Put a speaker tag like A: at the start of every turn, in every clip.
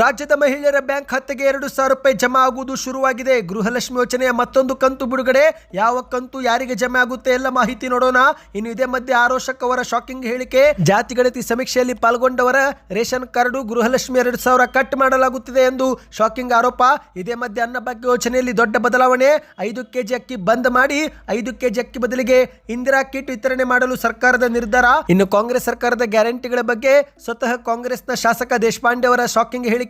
A: ರಾಜ್ಯದ ಮಹಿಳೆಯರ ಬ್ಯಾಂಕ್ ಖಾತೆಗೆ ಎರಡು ಸಾವಿರ ರೂಪಾಯಿ ಜಮಾ ಆಗುವುದು ಶುರುವಾಗಿದೆ. ಗೃಹಲಕ್ಷ್ಮಿ ಯೋಜನೆಯ ಮತ್ತೊಂದು ಕಂತು ಬಿಡುಗಡೆ. ಯಾವ ಕಂತು ಯಾರಿಗೆ ಜಮೆ ಆಗುತ್ತೆ ಎಲ್ಲ ಮಾಹಿತಿ ನೋಡೋಣ. ಇನ್ನು ಇದೇ ಮಧ್ಯೆ ಆರೋಶಕ್ ಅವರ ಶಾಕಿಂಗ್ ಹೇಳಿಕೆ. ಜಾತಿ ಗಣತಿ ಸಮೀಕ್ಷೆಯಲ್ಲಿ ಪಾಲ್ಗೊಂಡವರ ರೇಷನ್ ಕಾರ್ಡು ಗೃಹಲಕ್ಷ್ಮಿ ಎರಡು ಸಾವಿರ ಕಟ್ ಮಾಡಲಾಗುತ್ತಿದೆ ಎಂದು ಶಾಕಿಂಗ್ ಆರೋಪ. ಇದೇ ಮಧ್ಯೆ ಅನ್ನಭಾಗ್ಯ ಯೋಜನೆಯಲ್ಲಿ ದೊಡ್ಡ ಬದಲಾವಣೆ. ಐದು ಕೆಜಿ ಅಕ್ಕಿ ಬಂದ್ ಮಾಡಿ ಐದು ಕೆಜಿ ಅಕ್ಕಿ ಬದಲಿಗೆ ಇಂದಿರಾ ಕಿಟ್ ವಿತರಣೆ ಮಾಡಲು ಸರ್ಕಾರದ ನಿರ್ಧಾರ. ಇನ್ನು ಕಾಂಗ್ರೆಸ್ ಸರ್ಕಾರದ ಗ್ಯಾರಂಟಿಗಳ ಬಗ್ಗೆ ಸ್ವತಃ ಕಾಂಗ್ರೆಸ್ನ ಶಾಸಕ ದೇಶಪಾಂಡೆ ಅವರ ಶಾಕಿಂಗ್ ಹೇಳಿಕೆ.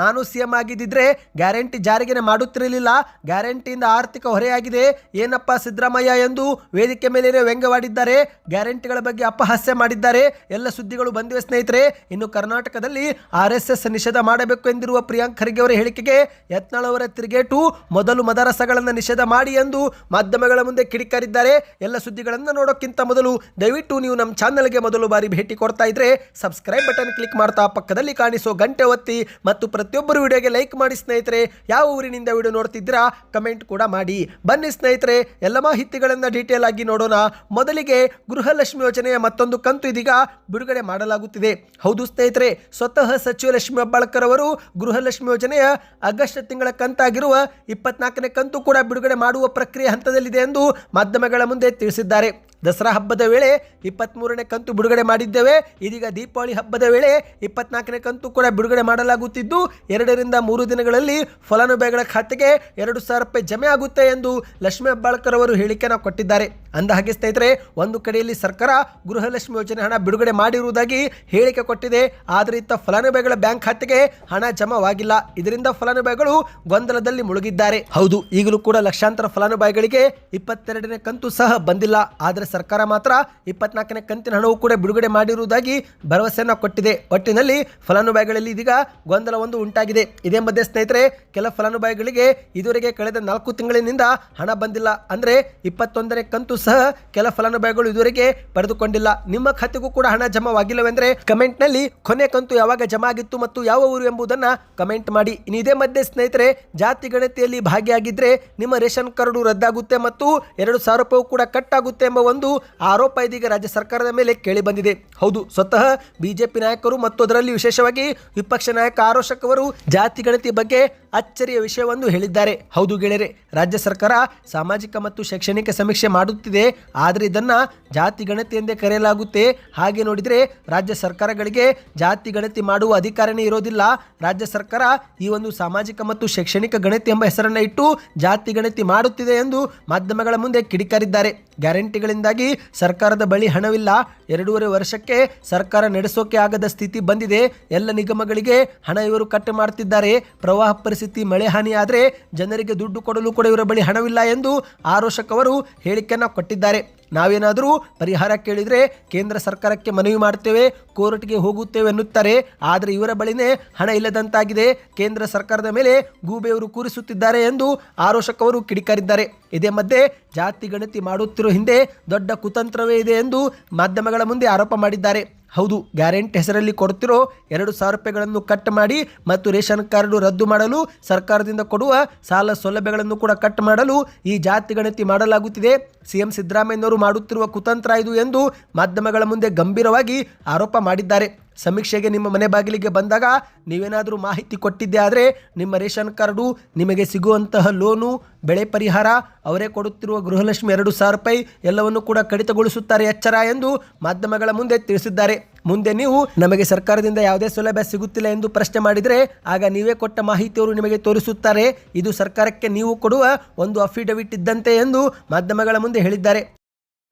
A: ನಾನು ಸಿಎಂ ಆಗಿದ್ದಿದ್ರೆ ಗ್ಯಾರಂಟಿ ಜಾರಿಗೆನೆ ಮಾಡುತ್ತಿರಲಿಲ್ಲ. ಗ್ಯಾರಂಟಿಯಿಂದ ಆರ್ಥಿಕ ಹೊರೆಯಾಗಿದೆ. ಏನಪ್ಪ ಸಿದ್ದರಾಮಯ್ಯ ಎಂದು ವೇದಿಕೆ ಮೇಲೆ ವ್ಯಂಗ್ಯವಾಡಿದ್ದಾರೆ. ಗ್ಯಾರಂಟಿಗಳ ಬಗ್ಗೆ ಅಪಹಾಸ್ಯ ಮಾಡಿದ್ದಾರೆ. ಎಲ್ಲ ಸುದ್ದಿಗಳು ಬಂದಿವೆ ಸ್ನೇಹಿತರೆ. ಇನ್ನು ಕರ್ನಾಟಕದಲ್ಲಿ ಆರ್ ಎಸ್ ಎಸ್ ನಿಷೇಧ ಮಾಡಬೇಕು ಎಂದಿರುವ ಪ್ರಿಯಾಂಕ್ ಖರ್ಗೆ ಅವರ ಹೇಳಿಕೆಗೆ ಯತ್ನಾಳ್ ಅವರ ತಿರುಗೇಟು, ಮೊದಲು ಮದರಸಗಳನ್ನು ನಿಷೇಧ ಮಾಡಿ ಎಂದು ಮಾಧ್ಯಮಗಳ ಮುಂದೆ ಕಿಡಿಕಾರಿದ್ದಾರೆ. ಎಲ್ಲ ಸುದ್ದಿಗಳನ್ನು ನೋಡೋಕ್ಕಿಂತ ಮೊದಲು ದಯವಿಟ್ಟು ನೀವು ನಮ್ಮ ಚಾನಲ್ಗೆ ಮೊದಲು ಬಾರಿ ಭೇಟಿ ಕೊಡ್ತಾ ಇದ್ರೆ ಸಬ್ಸ್ಕ್ರೈಬ್ ಬಟನ್ ಕ್ಲಿಕ್ ಮಾಡ್ತಾ ಪಕ್ಕದಲ್ಲಿ ಕಾಣಿಸೋ ಗಂಟೆ ಒತ್ತಿ ಮತ್ತು ಪ್ರತಿಯೊಬ್ಬರು ವಿಡಿಯೋಗೆ ಲೈಕ್ ಮಾಡಿ ಸ್ನೇಹಿತರೆ, ಯಾವ ಊರಿನಿಂದ ವಿಡಿಯೋ ನೋಡ್ತಿದ್ದೀರಾ, ಕಮೆಂಟ್ ಕೂಡ ಮಾಡಿ. ಬನ್ನಿ ಸ್ನೇಹಿತರೆ, ಎಲ್ಲ ಮಾಹಿತಿಗಳನ್ನು ಡೀಟೇಲ್ ಆಗಿ ನೋಡೋಣ. ಮೊದಲಿಗೆ ಗೃಹಲಕ್ಷ್ಮಿ ಯೋಜನೆಯ ಮತ್ತೊಂದು ಕಂತು ಇದೀಗ ಬಿಡುಗಡೆ ಮಾಡಲಾಗುತ್ತಿದೆ. ಹೌದು ಸ್ನೇಹಿತರೆ, ಸ್ವತಃ ಸಚಿವ ಲಕ್ಷ್ಮಿ ಹೆಬ್ಬಾಳ್ಕರ್ ಅವರು ಗೃಹಲಕ್ಷ್ಮಿ ಯೋಜನೆಯ ಆಗಸ್ಟ್ ತಿಂಗಳ ಕಂತಾಗಿರುವ ಇಪ್ಪತ್ನಾಲ್ಕನೇ ಕಂತು ಕೂಡ ಬಿಡುಗಡೆ ಮಾಡುವ ಪ್ರಕ್ರಿಯೆ ಹಂತದಲ್ಲಿದೆ ಎಂದು ಮಾಧ್ಯಮಗಳ ಮುಂದೆ ತಿಳಿಸಿದ್ದಾರೆ. ದಸರಾ ಹಬ್ಬದ ವೇಳೆ ಇಪ್ಪತ್ತ್ಮೂರನೇ ಕಂತು ಬಿಡುಗಡೆ ಮಾಡಿದ್ದೇವೆ. ಇದೀಗ ದೀಪಾವಳಿ ಹಬ್ಬದ ವೇಳೆ ಇಪ್ಪತ್ನಾಲ್ಕನೇ ಕಂತು ಕೂಡ ಬಿಡುಗಡೆ ಮಾಡಲಾಗುತ್ತಿದ್ದು, ಎರಡರಿಂದ ಮೂರು ದಿನಗಳಲ್ಲಿ ಫಲಾನುಭವಿಗಳ ಖಾತೆಗೆ ಎರಡು ಸಾವಿರ ರೂಪಾಯಿ ಜಮೆ ಆಗುತ್ತೆ ಎಂದು ಲಕ್ಷ್ಮೀ ಅಬ್ಬಾಳ್ಕರ್ ಅವರು ಹೇಳಿಕೆಯನ್ನು ಕೊಟ್ಟಿದ್ದಾರೆ. ಅಂದ ಹಾಗೆ ಸ್ನೇಹಿತರೆ, ಒಂದು ಕಡೆಯಲ್ಲಿ ಸರ್ಕಾರ ಗೃಹಲಕ್ಷ್ಮಿ ಯೋಜನೆ ಹಣ ಬಿಡುಗಡೆ ಮಾಡಿರುವುದಾಗಿ ಹೇಳಿಕೆ ಕೊಟ್ಟಿದೆ. ಆದರೆ ಇತ್ತ ಫಲಾನುಭವಿಗಳ ಬ್ಯಾಂಕ್ ಖಾತೆಗೆ ಹಣ ಜಮಾವಾಗಿಲ್ಲ. ಇದರಿಂದ ಫಲಾನುಭವಿಗಳು ಗೊಂದಲದಲ್ಲಿ ಮುಳುಗಿದ್ದಾರೆ. ಹೌದು, ಈಗಲೂ ಕೂಡ ಲಕ್ಷಾಂತರ ಫಲಾನುಭವಿಗಳಿಗೆ ಇಪ್ಪತ್ತೆರಡನೇ ಕಂತು ಸಹ ಬಂದಿಲ್ಲ. ಆದರೆ ಸರ್ಕಾರ ಮಾತ್ರ ಇಪ್ಪತ್ನಾಲ್ಕನೇ ಕಂತಿನ ಹಣವು ಕೂಡ ಬಿಡುಗಡೆ ಮಾಡಿರುವುದಾಗಿ ಭರವಸೆಯನ್ನು ಕೊಟ್ಟಿದೆ. ಒಟ್ಟಿನಲ್ಲಿ ಫಲಾನುಭವಿಗಳಲ್ಲಿ ಇದೀಗ ಗೊಂದಲ ಒಂದು ಉಂಟಾಗಿದೆ. ಇದೇ ಮಧ್ಯೆ ಸ್ನೇಹಿತರೆ, ಕೆಲ ಫಲಾನುಭವಿಗಳಿಗೆ ಇದುವರೆಗೆ ಕಳೆದ ನಾಲ್ಕು ತಿಂಗಳಿನಿಂದ ಹಣ ಬಂದಿಲ್ಲ. ಅಂದ್ರೆ ಇಪ್ಪತ್ತೊಂದನೇ ಕಂತು ಸಹ ಕೆಲ ಫಲಾನುಭವಿಗಳು ಇದುವರೆಗೆ ಪಡೆದುಕೊಂಡಿಲ್ಲ. ನಿಮ್ಮ ಖಾತೆಗೂ ಕೂಡ ಹಣ ಜಮಾವಾಗಿಲ್ಲವೆಂದ್ರೆ ಕಮೆಂಟ್ನಲ್ಲಿ ಕೊನೆ ಕಂತು ಯಾವಾಗ ಜಮಾ ಆಗಿತ್ತು ಮತ್ತು ಯಾವ ಊರು ಎಂಬುದನ್ನ ಕಮೆಂಟ್ ಮಾಡಿ. ಇದೇ ಮಧ್ಯೆ ಸ್ನೇಹಿತರೆ, ಜಾತಿ ಗಣತಿಯಲ್ಲಿ ಭಾಗಿಯಾಗಿದ್ರೆ ನಿಮ್ಮ ರೇಷನ್ ಕಾರ್ಡು ರದ್ದಾಗುತ್ತೆ ಮತ್ತು ಎರಡು ಸಾವಿರ ರೂಪಾಯಿ ಕೂಡ ಕಟ್ ಆಗುತ್ತೆ ಎಂಬ ಒಂದು ಆರೋಪ ಇದೀಗ ರಾಜ್ಯ ಸರ್ಕಾರದ ಮೇಲೆ ಕೇಳಿ ಬಂದಿದೆ ಹೌದು, ಸ್ವತಃ ಬಿಜೆಪಿ ನಾಯಕರು ಮತ್ತು ಅದರಲ್ಲಿ ವಿಶೇಷವಾಗಿ ವಿಪಕ್ಷ ನಾಯಕ ಆರೋಶಕ್ ಅವರು ಜಾತಿ ಗಣತಿ ಬಗ್ಗೆ ಅಚ್ಚರಿಯ ವಿಷಯವೊಂದು ಹೇಳಿದ್ದಾರೆ. ಹೌದು ಗೆಳೆಯರೆ, ರಾಜ್ಯ ಸರ್ಕಾರ ಸಾಮಾಜಿಕ ಮತ್ತು ಶೈಕ್ಷಣಿಕ ಸಮೀಕ್ಷೆ ಮಾಡುತ್ತಿದೆ. ಆದರೆ ಇದನ್ನ ಜಾತಿ ಗಣತಿ ಎಂದೇ ಕರೆಯಲಾಗುತ್ತೆ. ಹಾಗೆ ನೋಡಿದರೆ ರಾಜ್ಯ ಸರ್ಕಾರಗಳಿಗೆ ಜಾತಿ ಗಣತಿ ಮಾಡುವ ಅಧಿಕಾರನೇ ಇರೋದಿಲ್ಲ. ರಾಜ್ಯ ಸರ್ಕಾರ ಈ ಒಂದು ಸಾಮಾಜಿಕ ಮತ್ತು ಶೈಕ್ಷಣಿಕ ಗಣತಿ ಎಂಬ ಹೆಸರನ್ನ ಇಟ್ಟು ಜಾತಿ ಗಣತಿ ಮಾಡುತ್ತಿದೆ ಎಂದು ಮಾಧ್ಯಮಗಳ ಮುಂದೆ ಕಿಡಿಕಾರಿದ್ದಾರೆ. ಗ್ಯಾರಂಟಿಗಳಿಂದಾಗಿ ಸರ್ಕಾರದ ಬಳಿ ಹಣವಿಲ್ಲ. ಎರಡೂವರೆ ವರ್ಷಕ್ಕೆ ಸರ್ಕಾರ ನಡೆಸೋಕೆ ಆಗದ ಸ್ಥಿತಿ ಬಂದಿದೆ. ಎಲ್ಲ ನಿಗಮಗಳಿಗೆ ಹಣ ಇವರು ಕಟ್ ಮಾಡ್ತಿದ್ದಾರೆ. ಪ್ರವಾಹ ಪರಿಸ್ಥಿತಿ ಮಳೆ ಹಾನಿಯಾದರೆ ಜನರಿಗೆ ದುಡ್ಡು ಕೊಡಲು ಕೂಡ ಇವರ ಬಳಿ ಹಣವಿಲ್ಲ ಎಂದು ಆರೋಶಕವರು ಹೇಳಿಕೆಯನ್ನು ಕೊಟ್ಟಿದ್ದಾರೆ. ನಾವೇನಾದರೂ ಪರಿಹಾರ ಕೇಳಿದರೆ ಕೇಂದ್ರ ಸರ್ಕಾರಕ್ಕೆ ಮನವಿ ಮಾಡ್ತೇವೆ, ಕೋರ್ಟ್ಗೆ ಹೋಗುತ್ತೇವೆ ಎನ್ನುತ್ತಾರೆ ಆದರೆ ಇವರ ಬಳಿನೇ ಹಣ ಇಲ್ಲದಂತಾಗಿದೆ. ಕೇಂದ್ರ ಸರ್ಕಾರದ ಮೇಲೆ ಗೂಬೆಯವರು ಕೂರಿಸುತ್ತಿದ್ದಾರೆ ಎಂದು ಆರೋಶಕವರು ಕಿಡಿಕಾರಿದ್ದಾರೆ. ಇದೇ ಮಧ್ಯೆ ಜಾತಿ ಗಣತಿ ಮಾಡುತ್ತಿರುವ ಹಿಂದೆ ದೊಡ್ಡ ಕುತಂತ್ರವೇ ಇದೆ ಎಂದು ಮಾಧ್ಯಮಗಳ ಮುಂದೆ ಆರೋಪ ಮಾಡಿದ್ದಾರೆ. ಹೌದು, ಗ್ಯಾರಂಟಿ ಹೆಸರಲ್ಲಿ ಕೊಡ್ತಿರೋ ಎರಡು ಸಾವಿರ ರೂಪಾಯಿಗಳನ್ನು ಕಟ್ ಮಾಡಿ ಮತ್ತು ರೇಷನ್ ಕಾರ್ಡು ರದ್ದು ಮಾಡಲು ಸರ್ಕಾರದಿಂದ ಕೊಡುವ ಸಾಲ ಸೌಲಭ್ಯಗಳನ್ನು ಕೂಡ ಕಟ್ ಮಾಡಲು ಈ ಜಾತಿ ಗಣತಿ ಮಾಡಲಾಗುತ್ತಿದೆ. ಸಿಎಂ ಸಿದ್ದರಾಮಯ್ಯನವರು ಮಾಡುತ್ತಿರುವ ಕುತಂತ್ರ ಇದು ಎಂದು ಮಾಧ್ಯಮಗಳ ಮುಂದೆ ಗಂಭೀರವಾಗಿ ಆರೋಪ ಮಾಡಿದ್ದಾರೆ. ಸಮೀಕ್ಷೆಗೆ ನಿಮ್ಮ ಮನೆ ಬಾಗಿಲಿಗೆ ಬಂದಾಗ ನೀವೇನಾದರೂ ಮಾಹಿತಿ ಕೊಟ್ಟಿದ್ದೆ ಆದರೆ ನಿಮ್ಮ ರೇಷನ್ ಕಾರ್ಡು ನಿಮಗೆ ಸಿಗುವಂತಹ ಲೋನು, ಬೆಳೆ ಪರಿಹಾರ, ಅವರೇ ಕೊಡುತ್ತಿರುವ ಗೃಹಲಕ್ಷ್ಮಿ ಎರಡು ಸಾವಿರ ರೂಪಾಯಿ ಎಲ್ಲವನ್ನು ಕೂಡ ಕಡಿತಗೊಳಿಸುತ್ತಾರೆ ಎಚ್ಚರ ಎಂದು ಮಾಧ್ಯಮಗಳ ಮುಂದೆ ತಿಳಿಸಿದ್ದಾರೆ. ಮುಂದೆ ನೀವು ನಮಗೆ ಸರ್ಕಾರದಿಂದ ಯಾವುದೇ ಸೌಲಭ್ಯ ಸಿಗುತ್ತಿಲ್ಲ ಎಂದು ಪ್ರಶ್ನೆ ಮಾಡಿದರೆ ಆಗ ನೀವೇ ಕೊಟ್ಟ ಮಾಹಿತಿಯವರು ನಿಮಗೆ ತೋರಿಸುತ್ತಾರೆ. ಇದು ಸರ್ಕಾರಕ್ಕೆ ನೀವು ಕೊಡುವ ಒಂದು ಅಫಿಡವಿಟ್ ಇದ್ದಂತೆ ಎಂದು ಮಾಧ್ಯಮಗಳ ಮುಂದೆ ಹೇಳಿದ್ದಾರೆ.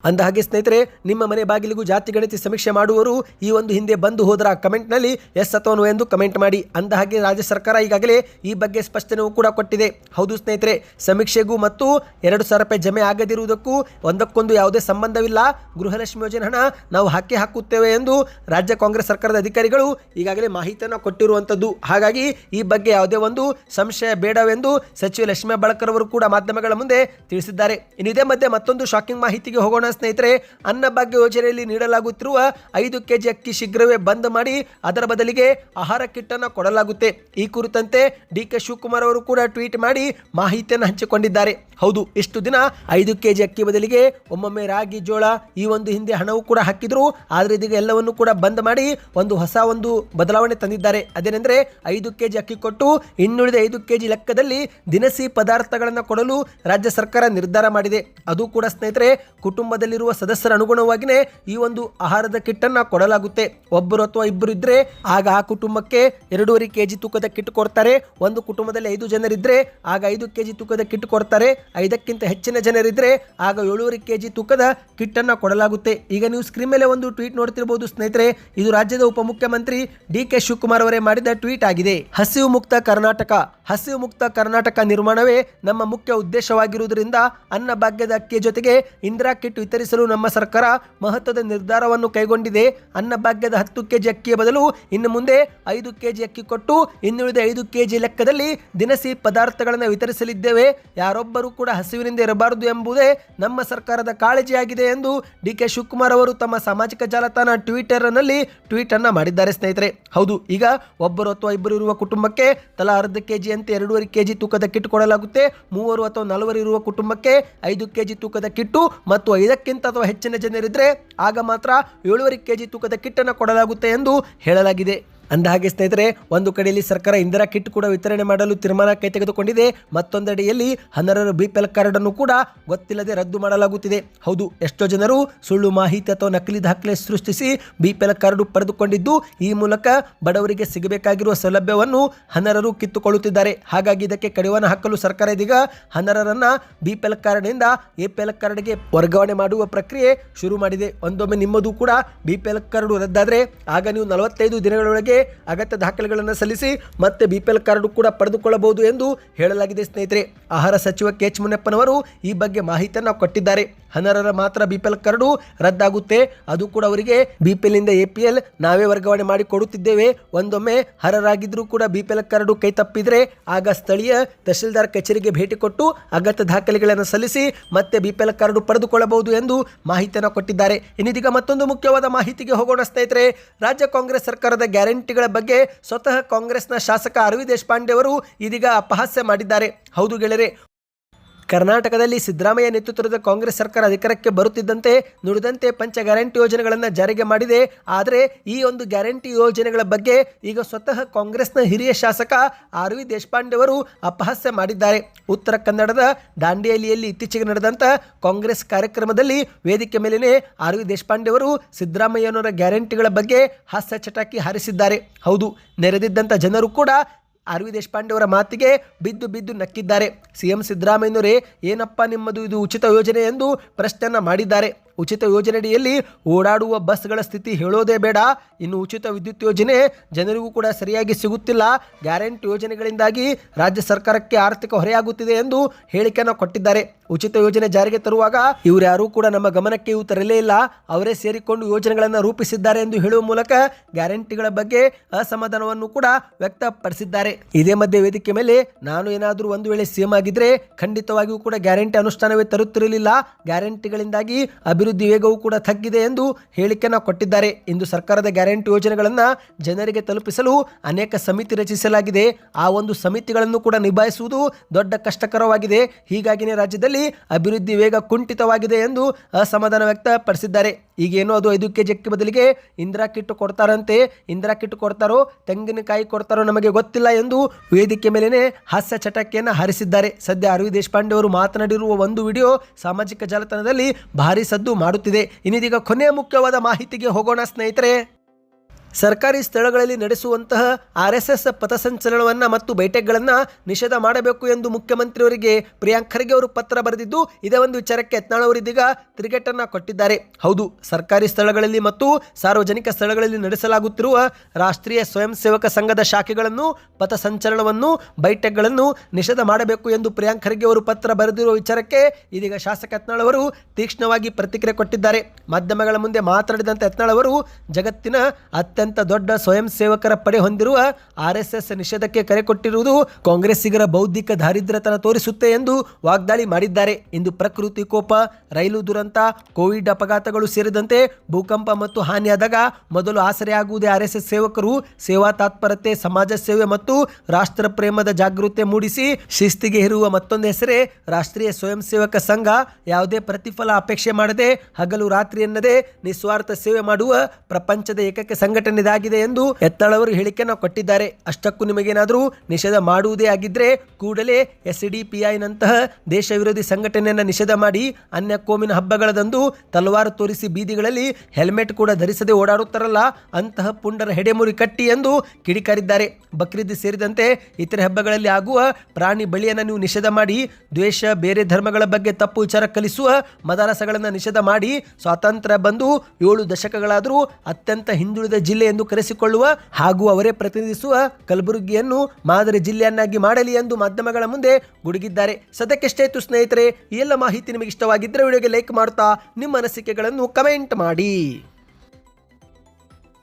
A: ಅಂದ ಹಾಗೆ ಸ್ನೇಹಿತರೆ, ನಿಮ್ಮ ಮನೆ ಬಾಗಿಲಿಗೂ ಜಾತಿ ಗಣತಿ ಸಮೀಕ್ಷೆ ಮಾಡುವವರು ಈ ಒಂದು ಹಿಂದೆ ಬಂದು ಹೋದರ ಕಮೆಂಟ್ನಲ್ಲಿ ಎಸ್ ಅಥವಾ ಎಂದು ಕಮೆಂಟ್ ಮಾಡಿ. ಅಂದ ಹಾಗೆ ರಾಜ್ಯ ಸರ್ಕಾರ ಈಗಾಗಲೇ ಈ ಬಗ್ಗೆ ಸ್ಪಷ್ಟನೆಯೂ ಕೂಡ ಕೊಟ್ಟಿದೆ. ಹೌದು ಸ್ನೇಹಿತರೆ, ಸಮೀಕ್ಷೆಗೂ ಮತ್ತು ಎರಡು ಸಾವಿರ ರೂಪಾಯಿ ಜಮೆ ಆಗದಿರುವುದಕ್ಕೂ ಒಂದಕ್ಕೊಂದು ಯಾವುದೇ ಸಂಬಂಧವಿಲ್ಲ. ಗೃಹಲಕ್ಷ್ಮಿ ಯೋಜನೆ ಹಣ ನಾವು ಹಾಕಿ ಹಾಕುತ್ತೇವೆ ಎಂದು ರಾಜ್ಯ ಕಾಂಗ್ರೆಸ್ ಸರ್ಕಾರದ ಅಧಿಕಾರಿಗಳು ಈಗಾಗಲೇ ಮಾಹಿತಿಯನ್ನು ಕೊಟ್ಟಿರುವಂಥದ್ದು ಹಾಗಾಗಿ ಈ ಬಗ್ಗೆ ಯಾವುದೇ ಒಂದು ಸಂಶಯ ಬೇಡವೆಂದು ಸಚಿವ ಲಕ್ಷ್ಮೀ ಬಳಕರ್ ಕೂಡ ಮಾಧ್ಯಮಗಳ ಮುಂದೆ ತಿಳಿಸಿದ್ದಾರೆ. ಇನ್ನು ಇದೇ ಮಧ್ಯೆ ಮತ್ತೊಂದು ಶಾಕಿಂಗ್ ಮಾಹಿತಿಗೆ ಹೋಗೋಣ ಸ್ನೇಹಿತರೆ ಅನ್ನಭಾಗ್ಯ ಯೋಜನೆಯಲ್ಲಿ ನೀಡಲಾಗುತ್ತಿರುವ ಐದು ಕೆಜಿ ಅಕ್ಕಿ ಶೀಘ್ರವೇ ಬಂದ್ ಮಾಡಿ ಅದರ ಬದಲಿಗೆ ಆಹಾರ ಕಿಟ್ ಅನ್ನು ಕೊಡಲಾಗುತ್ತೆ. ಈ ಕುರಿತಂತೆ ಡಿ ಕೆ ಶಿವಕುಮಾರ್ ಅವರು ಕೂಡ ಟ್ವೀಟ್ ಮಾಡಿ ಮಾಹಿತಿಯನ್ನು ಹಂಚಿಕೊಂಡಿದ್ದಾರೆ. ಹೌದು, ಇಷ್ಟು ದಿನ ಐದು ಕೆಜಿ ಅಕ್ಕಿ ಬದಲಿಗೆ ಒಮ್ಮೊಮ್ಮೆ ರಾಗಿ, ಜೋಳ ಈ ಒಂದು ಹಿಂದೆ ಹಣವು ಕೂಡ ಹಾಕಿದ್ರು. ಆದ್ರೆ ಇದೀಗ ಎಲ್ಲವನ್ನು ಕೂಡ ಬಂದ್ ಮಾಡಿ ಒಂದು ಹೊಸ ಒಂದು ಬದಲಾವಣೆ ತಂದಿದ್ದಾರೆ. ಅದೇನೆಂದ್ರೆ ಐದು ಕೆಜಿ ಅಕ್ಕಿ ಕೊಟ್ಟು ಇನ್ನುಳಿದ ಐದು ಕೆಜಿ ಲೆಕ್ಕದಲ್ಲಿ ದಿನಸಿ ಪದಾರ್ಥಗಳನ್ನು ಕೊಡಲು ರಾಜ್ಯ ಸರ್ಕಾರ ನಿರ್ಧಾರ ಮಾಡಿದೆ. ಅದು ಕೂಡ ಸ್ನೇಹಿತರೆ ಕುಟುಂಬದಲ್ಲಿರುವ ಸದಸ್ಯರ ಅನುಗುಣವಾಗಿನೇ ಈ ಒಂದು ಆಹಾರದ ಕಿಟ್ ಅನ್ನ ಕೊಡಲಾಗುತ್ತೆ. ಒಬ್ಬರು ಅಥವಾ ಇಬ್ಬರು ಇದ್ರೆ ಆಗ ಆ ಕುಟುಂಬಕ್ಕೆ ಎರಡೂವರೆ ಕೆಜಿ ತೂಕದ ಕಿಟ್ ಕೊಡ್ತಾರೆ. ಒಂದು ಕುಟುಂಬದಲ್ಲಿ ಐದು ಜನರಿದ್ರೆ ಆಗ ಐದು ಕೆಜಿ ತೂಕದ ಕಿಟ್ ಕೊಡ್ತಾರೆ. ಐದಕ್ಕಿಂತ ಹೆಚ್ಚಿನ ಜನರಿದ್ರೆ ಆಗ ಏಳೂವರೆ ಕೆಜಿ ತೂಕದ ಕಿಟ್ ಅನ್ನ ಕೊಡಲಾಗುತ್ತೆ. ಈಗ ನೀವು ಸ್ಕ್ರೀನ್ ಮೇಲೆ ಒಂದು ಟ್ವೀಟ್ ನೋಡ್ತಿರಬಹುದು ಸ್ನೇಹಿತರೆ. ಇದು ರಾಜ್ಯದ ಉಪಮುಖ್ಯಮಂತ್ರಿ ಡಿ ಕೆ ಶಿವಕುಮಾರ್ ಅವರೇ ಮಾಡಿದ ಟ್ವೀಟ್ ಆಗಿದೆ. ಹಸಿವು ಮುಕ್ತ ಕರ್ನಾಟಕ. ಹಸಿವು ಮುಕ್ತ ಕರ್ನಾಟಕ ನಿರ್ಮಾಣವೇ ನಮ್ಮ ಮುಖ್ಯ ಉದ್ದೇಶವಾಗಿರುವುದರಿಂದ ಅನ್ನ ಭಾಗ್ಯದ ಅಕ್ಕಿಯ ಜೊತೆಗೆ ಇಂದಿರಾ ಕಿಟ್ ವಿತರಿಸಲು ನಮ್ಮ ಸರ್ಕಾರ ಮಹತ್ವದ ನಿರ್ಧಾರವನ್ನು ಕೈಗೊಂಡಿದೆ. ಅನ್ನಭಾಗ್ಯದ ಹತ್ತು ಕೆಜಿ ಅಕ್ಕಿಯ ಬದಲು ಇನ್ನು ಮುಂದೆ ಐದು ಕೆಜಿ ಅಕ್ಕಿ ಕೊಟ್ಟು ಇನ್ನುಳಿದ ಐದು ಕೆಜಿ ಲೆಕ್ಕದಲ್ಲಿ ದಿನಸಿ ಪದಾರ್ಥಗಳನ್ನು ವಿತರಿಸಲಿದ್ದೇವೆ. ಯಾರೊಬ್ಬರೂ ಕೂಡ ಹಸಿವಿನಿಂದ ಇರಬಾರದು ಎಂಬುದೇ ನಮ್ಮ ಸರ್ಕಾರದ ಕಾಳಜಿಯಾಗಿದೆ ಎಂದು ಡಿ ಕೆ ಶಿವಕುಮಾರ್ ಅವರು ತಮ್ಮ ಸಾಮಾಜಿಕ ಜಾಲತಾಣ ಟ್ವಿಟರ್ನಲ್ಲಿ ಟ್ವೀಟ್ ಅನ್ನ ಮಾಡಿದ್ದಾರೆ ಸ್ನೇಹಿತರೆ. ಹೌದು, ಈಗ ಒಬ್ಬರು ಅಥವಾ ಇಬ್ಬರು ಇರುವ ಕುಟುಂಬಕ್ಕೆ ತಲಾ ಅರ್ಧ ಕೆಜಿ ಅಂತೆ ಎರಡೂವರೆ ಕೆಜಿ ತೂಕದ ಕಿಟ್ ಕೊಡಲಾಗುತ್ತೆ. ಮೂವರು ಅಥವಾ ನಾಲ್ವರು ಇರುವ ಕುಟುಂಬಕ್ಕೆ ಐದು ಕೆಜಿ ತೂಕದ ಕಿಟ್ಟು ಮತ್ತು ಐದಕ್ಕಿಂತ ಅಥವಾ ಹೆಚ್ಚಿನ ಜನರಿದ್ದರೆ ಆಗ ಮಾತ್ರ ಏಳುವರೆ ಕೆಜಿ ತೂಕದ ಕಿಟ್ಟನ್ನು ಕೊಡಲಾಗುತ್ತೆ ಎಂದು ಹೇಳಲಾಗಿದೆ. ಅಂದಹಾಗೆ ಸ್ನೇಹಿತರೆ, ಒಂದು ಕಡೆಯಲ್ಲಿ ಸರ್ಕಾರ ಇಂದಿರಾ ಕಿಟ್ ಕೂಡ ವಿತರಣೆ ಮಾಡಲು ತೀರ್ಮಾನ ಕೈ ತೆಗೆದುಕೊಂಡಿದೆ ಮತ್ತೊಂದೆಡೆಯಲ್ಲಿ ಹನ್ನರರ ಬಿ ಪಿ ಎಲ್ ಕಾರ್ಡ್ ಅನ್ನು ಕೂಡ ಗೊತ್ತಿಲ್ಲದೆ ರದ್ದು ಮಾಡಲಾಗುತ್ತಿದೆ. ಹೌದು, ಎಷ್ಟೋ ಜನರು ಸುಳ್ಳು ಮಾಹಿತಿ ಅಥವಾ ನಕಲಿ ದಾಖಲೆ ಸೃಷ್ಟಿಸಿ ಬಿ ಪಿ ಕಾರ್ಡ್ ಪಡೆದುಕೊಂಡಿದ್ದು, ಈ ಮೂಲಕ ಬಡವರಿಗೆ ಸಿಗಬೇಕಾಗಿರುವ ಸೌಲಭ್ಯವನ್ನು ಹನರರು ಕಿತ್ತುಕೊಳ್ಳುತ್ತಿದ್ದಾರೆ. ಹಾಗಾಗಿ ಇದಕ್ಕೆ ಕಡಿವಾಣ ಹಾಕಲು ಸರ್ಕಾರ ಇದೀಗ ಹನರರನ್ನ ಬಿ ಪಿ ಎಲ್ ಕಾರ್ಡ್ನಿಂದ ಎ ಪಿ ಕಾರ್ಡ್ಗೆ ವರ್ಗಾವಣೆ ಮಾಡುವ ಪ್ರಕ್ರಿಯೆ ಶುರು ಮಾಡಿದೆ. ಒಂದೊಮ್ಮೆ ನಿಮ್ಮದು ಕೂಡ ಬಿ ಪಿ ಕಾರ್ಡ್ ರದ್ದಾದರೆ, ಆಗ ನೀವು ನಲವತ್ತೈದು ದಿನಗಳೊಳಗೆ ಅಗತ್ಯ ದಾಖಲೆಗಳನ್ನು ಸಲ್ಲಿಸಿ ಮತ್ತೆ ಬಿ ಪಿ ಎಲ್ ಕಾರ್ಡ್ ಕೂಡ ಪಡೆದುಕೊಳ್ಳಬಹುದು ಎಂದು ಹೇಳಲಾಗಿದೆ ಸ್ನೇಹಿತರೆ. ಆಹಾರ ಸಚಿವ ಕೆ ಎಚ್ ಮುನಿಯಪ್ಪನವರು ಈ ಬಗ್ಗೆ ಮಾಹಿತಿಯನ್ನು ಕೊಟ್ಟಿದ್ದಾರೆ. ಹನರರ ಮಾತ್ರ ಬಿ ಪಿ ಎಲ್ ಕಾರ್ಡು ರದ್ದಾಗುತ್ತೆ. ಅದು ಕೂಡ ಅವರಿಗೆ ಬಿ ಪಿ ಎಲ್ನಿಂದ ಎ ಪಿ ಎಲ್ ನಾವೇ ವರ್ಗಾವಣೆ ಮಾಡಿ ಕೊಡುತ್ತಿದ್ದೇವೆ. ಒಂದೊಮ್ಮೆ ಹರರಾಗಿದ್ದರೂ ಕೂಡ ಬಿ ಪಿ ಎಲ್ ಕಾರ್ಡು ಕೈ ತಪ್ಪಿದರೆ ಆಗ ಸ್ಥಳೀಯ ತಹಶೀಲ್ದಾರ್ ಕಚೇರಿಗೆ ಭೇಟಿ ಕೊಟ್ಟು ಅಗತ್ಯ ದಾಖಲೆಗಳನ್ನು ಸಲ್ಲಿಸಿ ಮತ್ತೆ ಬಿ ಪಿ ಎಲ್ ಕಾರ್ಡು ಪಡೆದುಕೊಳ್ಳಬಹುದು ಎಂದು ಮಾಹಿತಿಯನ್ನು ಕೊಟ್ಟಿದ್ದಾರೆ. ಇನ್ನಿದೀಗ ಮತ್ತೊಂದು ಮುಖ್ಯವಾದ ಮಾಹಿತಿಗೆ ಹೋಗೋಣ ಸ್ನೇಹಿತರೆ. ರಾಜ್ಯ ಕಾಂಗ್ರೆಸ್ ಸರ್ಕಾರದ ಗ್ಯಾರಂಟಿಗಳ ಬಗ್ಗೆ ಸ್ವತಃ ಕಾಂಗ್ರೆಸ್ನ ಶಾಸಕ ಅರವಿಂದ್ ದೇಶಪಾಂಡೆ ಅವರು ಇದೀಗ ಅಪಹಾಸ್ಯ ಮಾಡಿದ್ದಾರೆ. ಹೌದು ಗೆಳೆಯರೆ ಕರ್ನಾಟಕದಲ್ಲಿ ಸಿದ್ದರಾಮಯ್ಯ ನೇತೃತ್ವದ ಕಾಂಗ್ರೆಸ್ ಸರ್ಕಾರ ಅಧಿಕಾರಕ್ಕೆ ಬರುತ್ತಿದ್ದಂತೆ ನುಡಿದಂತೆ ಪಂಚ ಗ್ಯಾರಂಟಿ ಯೋಜನೆಗಳನ್ನು ಜಾರಿಗೆ ಮಾಡಿದೆ. ಆದರೆ ಈ ಒಂದು ಗ್ಯಾರಂಟಿ ಯೋಜನೆಗಳ ಬಗ್ಗೆ ಈಗ ಸ್ವತಃ ಕಾಂಗ್ರೆಸ್ನ ಹಿರಿಯ ಶಾಸಕ ಆರ್ ವಿ ದೇಶಪಾಂಡೆ ಅವರು ಅಪಹಾಸ್ಯ ಮಾಡಿದ್ದಾರೆ. ಉತ್ತರ ಕನ್ನಡದ ದಾಂಡೇಲಿಯಲ್ಲಿ ಇತ್ತೀಚೆಗೆ ನಡೆದಂಥ ಕಾಂಗ್ರೆಸ್ ಕಾರ್ಯಕ್ರಮದಲ್ಲಿ ವೇದಿಕೆ ಮೇಲೇನೆ ಆರ್ ವಿ ದೇಶಪಾಂಡೆ ಅವರು ಸಿದ್ದರಾಮಯ್ಯನವರ ಗ್ಯಾರಂಟಿಗಳ ಬಗ್ಗೆ ಹಾಸ್ಯ ಚಟಾಕಿ ಹಾರಿಸಿದ್ದಾರೆ. ಹೌದು ನೆರೆದಿದ್ದಂಥ ಜನರು ಕೂಡ ಆರ್ ವಿ ದೇಶಪಾಂಡೆ ಅವರ ಮಾತಿಗೆ ಬಿದ್ದು ಬಿದ್ದು ನಕ್ಕಿದ್ದಾರೆ. ಸಿಎಂ ಸಿದ್ದರಾಮಯ್ಯನವರೇ, ಏನಪ್ಪ ನಿಮ್ಮದು ಇದು ಉಚಿತ ಯೋಜನೆ ಎಂದು ಪ್ರಶ್ನೆಯನ್ನ ಮಾಡಿದ್ದಾರೆ. ಉಚಿತ ಯೋಜನೆಯಡಿಯಲ್ಲಿ ಓಡಾಡುವ ಬಸ್ಗಳ ಸ್ಥಿತಿ ಹೇಳೋದೇ ಬೇಡ. ಇನ್ನು ಉಚಿತ ವಿದ್ಯುತ್ ಯೋಜನೆ ಜನರಿಗೂ ಕೂಡ ಸರಿಯಾಗಿ ಸಿಗುತ್ತಿಲ್ಲ. ಗ್ಯಾರಂಟಿ ಯೋಜನೆಗಳಿಂದಾಗಿ ರಾಜ್ಯ ಸರ್ಕಾರಕ್ಕೆ ಆರ್ಥಿಕ ಹೊರೆಯಾಗುತ್ತಿದೆ ಎಂದು ಹೇಳಿಕೆಯನ್ನು ಕೊಟ್ಟಿದ್ದಾರೆ. ಉಚಿತ ಯೋಜನೆ ಜಾರಿಗೆ ತರುವಾಗ ಇವರು ಯಾರೂ ಕೂಡ ನಮ್ಮ ಗಮನಕ್ಕೆ ಇವು ತರಲೇ ಇಲ್ಲ. ಅವರೇ ಸೇರಿಕೊಂಡು ಯೋಜನೆಗಳನ್ನು ರೂಪಿಸಿದ್ದಾರೆ ಎಂದು ಹೇಳುವ ಮೂಲಕ ಗ್ಯಾರಂಟಿಗಳ ಬಗ್ಗೆ ಅಸಮಾಧಾನವನ್ನು ಕೂಡ ವ್ಯಕ್ತಪಡಿಸಿದ್ದಾರೆ. ಇದೇ ಮಧ್ಯೆ ವೇದಿಕೆ ಮೇಲೆ ನಾನು ಏನಾದರೂ ಒಂದು ವೇಳೆ ಸಿಎಂ ಆಗಿದ್ರೆ ಖಂಡಿತವಾಗಿಯೂ ಕೂಡ ಗ್ಯಾರಂಟಿ ಅನುಷ್ಠಾನವೇ ತರುತ್ತಿರಲಿಲ್ಲ. ಗ್ಯಾರಂಟಿಗಳಿಂದಾಗಿ ಅಭಿವೃದ್ಧಿ ವೇಗವೂ ಕೂಡ ತಗ್ಗಿದೆ ಎಂದು ಹೇಳಿಕೆಯನ್ನು ಕೊಟ್ಟಿದ್ದಾರೆ. ಇಂದು ಸರ್ಕಾರದ ಗ್ಯಾರಂಟಿ ಯೋಜನೆಗಳನ್ನು ಜನರಿಗೆ ತಲುಪಿಸಲು ಅನೇಕ ಸಮಿತಿ ರಚಿಸಲಾಗಿದೆ. ಆ ಒಂದು ಸಮಿತಿಗಳನ್ನು ಕೂಡ ನಿಭಾಯಿಸುವುದು ದೊಡ್ಡ ಕಷ್ಟಕರವಾಗಿದೆ. ಹೀಗಾಗಿನೇ ರಾಜ್ಯದಲ್ಲಿ ಅಭಿವೃದ್ಧಿ ವೇಗ ಕುಂಠಿತವಾಗಿದೆ ಎಂದು ಅಸಮಾಧಾನ ವ್ಯಕ್ತಪಡಿಸಿದ್ದಾರೆ. ಈಗೇನೋ ಅದು ಐದು ಕೆ ಅಕ್ಕಿ ಬದಲಿಗೆ ಇಂದಿರಾ ಕಿಟ್ ಕೊಡ್ತಾರಂತೆ. ಇಂದಿರಾ ಕಿಟ್ ಕೊಡ್ತಾರೋ, ತೆಂಗಿನಕಾಯಿ ಕೊಡ್ತಾರೋ ನಮಗೆ ಗೊತ್ತಿಲ್ಲ ಎಂದು ವೇದಿಕೆ ಮೇಲೇ ಹಾಸ್ಯ ಚಟಕ್ಕೆಯನ್ನು ಹಾರಿಸಿದ್ದಾರೆ. ಸದ್ಯ ಅರವಿಂದ್ ದೇಶಪಾಂಡೆ ಅವರು ಮಾತನಾಡಿರುವ ಒಂದು ವಿಡಿಯೋ ಸಾಮಾಜಿಕ ಜಾಲತಾಣದಲ್ಲಿ ಭಾರಿ ಸದ್ದು ಮಾಡುತ್ತಿದೆ. ಇನ್ನಿದೀಗ ಕೊನೆಯ ಮುಖ್ಯವಾದ ಮಾಹಿತಿಗೆ ಹೋಗೋಣ ಸ್ನೇಹಿತರೆ. ಸರ್ಕಾರಿ ಸ್ಥಳಗಳಲ್ಲಿ ನಡೆಸುವಂತಹ ಆರ್ ಎಸ್ ಎಸ್ ಪಥಸಂಚಲನವನ್ನು ಮತ್ತು ಬೈಠಕ್ಗಳನ್ನು ನಿಷೇಧ ಮಾಡಬೇಕು ಎಂದು ಮುಖ್ಯಮಂತ್ರಿಯವರಿಗೆ ಪ್ರಿಯಾಂಕ್ ಖರ್ಗೆ ಅವರು ಪತ್ರ ಬರೆದಿದ್ದು, ಇದೇ ಒಂದು ವಿಚಾರಕ್ಕೆ ಯತ್ನಾಳ್ ಅವರು ಇದೀಗ ತಿರುಗೇಟನ್ನು ಕೊಟ್ಟಿದ್ದಾರೆ. ಹೌದು, ಸರ್ಕಾರಿ ಸ್ಥಳಗಳಲ್ಲಿ ಮತ್ತು ಸಾರ್ವಜನಿಕ ಸ್ಥಳಗಳಲ್ಲಿ ನಡೆಸಲಾಗುತ್ತಿರುವ ರಾಷ್ಟ್ರೀಯ ಸ್ವಯಂ ಸೇವಕ ಸಂಘದ ಶಾಖೆಗಳನ್ನು ಪಥಸಂಚಲನವನ್ನು ಬೈಠಕ್ಗಳನ್ನು ನಿಷೇಧ ಮಾಡಬೇಕು ಎಂದು ಪ್ರಿಯಾಂಕ್ ಖರ್ಗೆ ಅವರು ಪತ್ರ ಬರೆದಿರುವ ವಿಚಾರಕ್ಕೆ ಇದೀಗ ಶಾಸಕ ಯತ್ನಾಳ್ ಅವರು ತೀಕ್ಷ್ಣವಾಗಿ ಪ್ರತಿಕ್ರಿಯೆ ಕೊಟ್ಟಿದ್ದಾರೆ. ಮಾಧ್ಯಮಗಳ ಮುಂದೆ ಮಾತನಾಡಿದಂತೆ ಯತ್ನಾಳ್ ಅವರು, ಜಗತ್ತಿನ ಅತ್ಯಂತ ಅತ್ಯಂತ ದೊಡ್ಡ ಸ್ವಯಂ ಸೇವಕರ ಪಡೆ ಹೊಂದಿರುವ ಆರ್ಎಸ್ಎಸ್ ನಿಷೇಧಕ್ಕೆ ಕರೆ ಕೊಟ್ಟಿರುವುದು ಕಾಂಗ್ರೆಸ್ಸಿಗರ ಬೌದ್ಧಿಕ ದಾರಿದ್ರ್ಯತನ ತೋರಿಸುತ್ತೆ ಎಂದು ವಾಗ್ದಾಳಿ ಮಾಡಿದ್ದಾರೆ. ಇಂದು ಪ್ರಕೃತಿ ಕೋಪ, ರೈಲು ದುರಂತ, ಕೋವಿಡ್ ಅಪಘಾತಗಳು ಸೇರಿದಂತೆ ಭೂಕಂಪ ಮತ್ತು ಹಾನಿಯಾದಾಗ ಮೊದಲು ಆಸರೆಯಾಗುವುದೇ ಆರ್ಎಸ್ಎಸ್ ಸೇವಕರು. ಸೇವಾ ತಾತ್ಪರತೆ, ಸಮಾಜ ಸೇವೆ ಮತ್ತು ರಾಷ್ಟ್ರ ಪ್ರೇಮದ ಜಾಗೃತಿ ಮೂಡಿಸಿ ಶಿಸ್ತಿಗೆ ಇರುವ ಮತ್ತೊಂದು ಹೆಸರೇ ರಾಷ್ಟ್ರೀಯ ಸ್ವಯಂ ಸೇವಕ ಸಂಘ. ಯಾವುದೇ ಪ್ರತಿಫಲ ಅಪೇಕ್ಷೆ ಮಾಡದೆ ಹಗಲು ರಾತ್ರಿ ಎನ್ನದೆ ನಿಸ್ವಾರ್ಥ ಸೇವೆ ಮಾಡುವ ಪ್ರಪಂಚದ ಏಕಕ್ಕೆ ಸಂಘಟನೆ ಇದಾಗಿದೆ ಎಂದು ಎತ್ತಳವರು ಹೇಳಿಕೆಯನ್ನು ಕೊಟ್ಟಿದ್ದಾರೆ. ಅಷ್ಟಕ್ಕೂ ನಿಮಗೇನಾದರೂ ನಿಷೇಧ ಮಾಡುವುದೇ ಆಗಿದ್ರೆ ಕೂಡಲೇ ಎಸ್ ಡಿ ಪಿ ಐನಂತಹ ದೇಶ ವಿರೋಧಿ ಸಂಘಟನೆಯನ್ನು ನಿಷೇಧ ಮಾಡಿ ಅನ್ಯ ಕೋಮಿನ ಹಬ್ಬಗಳದಂದು ತಲವಾರು ತೋರಿಸಿ ಬೀದಿಗಳಲ್ಲಿ ಹೆಲ್ಮೆಟ್ ಕೂಡ ಧರಿಸದೆ ಓಡಾಡುತ್ತಾರಲ್ಲ, ಅಂತಹ ಪುಂಡರ ಹೆಡೆಮುರಿ ಕಟ್ಟಿ ಎಂದು ಕಿಡಿಕಾರಿದ್ದಾರೆ. ಬಕ್ರೀದ್ ಸೇರಿದಂತೆ ಇತರೆ ಹಬ್ಬಗಳಲ್ಲಿ ಆಗುವ ಪ್ರಾಣಿ ಬಳಿಯನ್ನು ನೀವು ನಿಷೇಧ ಮಾಡಿ, ದ್ವೇಷ, ಬೇರೆ ಧರ್ಮಗಳ ಬಗ್ಗೆ ತಪ್ಪು ವಿಚಾರ ಕಲಿಸುವ ಮದರಸಗಳನ್ನು ನಿಷೇಧ ಮಾಡಿ, ಸ್ವಾತಂತ್ರ್ಯ ಬಂದು ಏಳು ದಶಕಗಳಾದರೂ ಅತ್ಯಂತ ಹಿಂದುಳಿದ ಜಿಲ್ಲೆ ಎಂದು ಕರೆಸಿಕೊಳ್ಳುವ ಹಾಗೂ ಅವರೇ ಪ್ರತಿನಿಧಿಸುವ ಕಲಬುರಗಿಯನ್ನು ಮಾದರಿ ಜಿಲ್ಲೆಯನ್ನಾಗಿ ಮಾಡಲಿ ಎಂದು ಮಾಧ್ಯಮಗಳ ಮುಂದೆ ಗುಡುಗಿದ್ದಾರೆ. ಸದ್ಯಕ್ಕೆಷ್ಟೇ ಇತ್ತು ಸ್ನೇಹಿತರೆ, ಈ ಎಲ್ಲ ಮಾಹಿತಿ ನಿಮಗೆ ಇಷ್ಟವಾಗಿದ್ದರೆ ವಿಡಿಯೋಗೆ ಲೈಕ್ ಮಾಡ್ತಾ ನಿಮ್ಮ ಅನಿಸಿಕೆಗಳನ್ನು ಕಮೆಂಟ್ ಮಾಡಿ.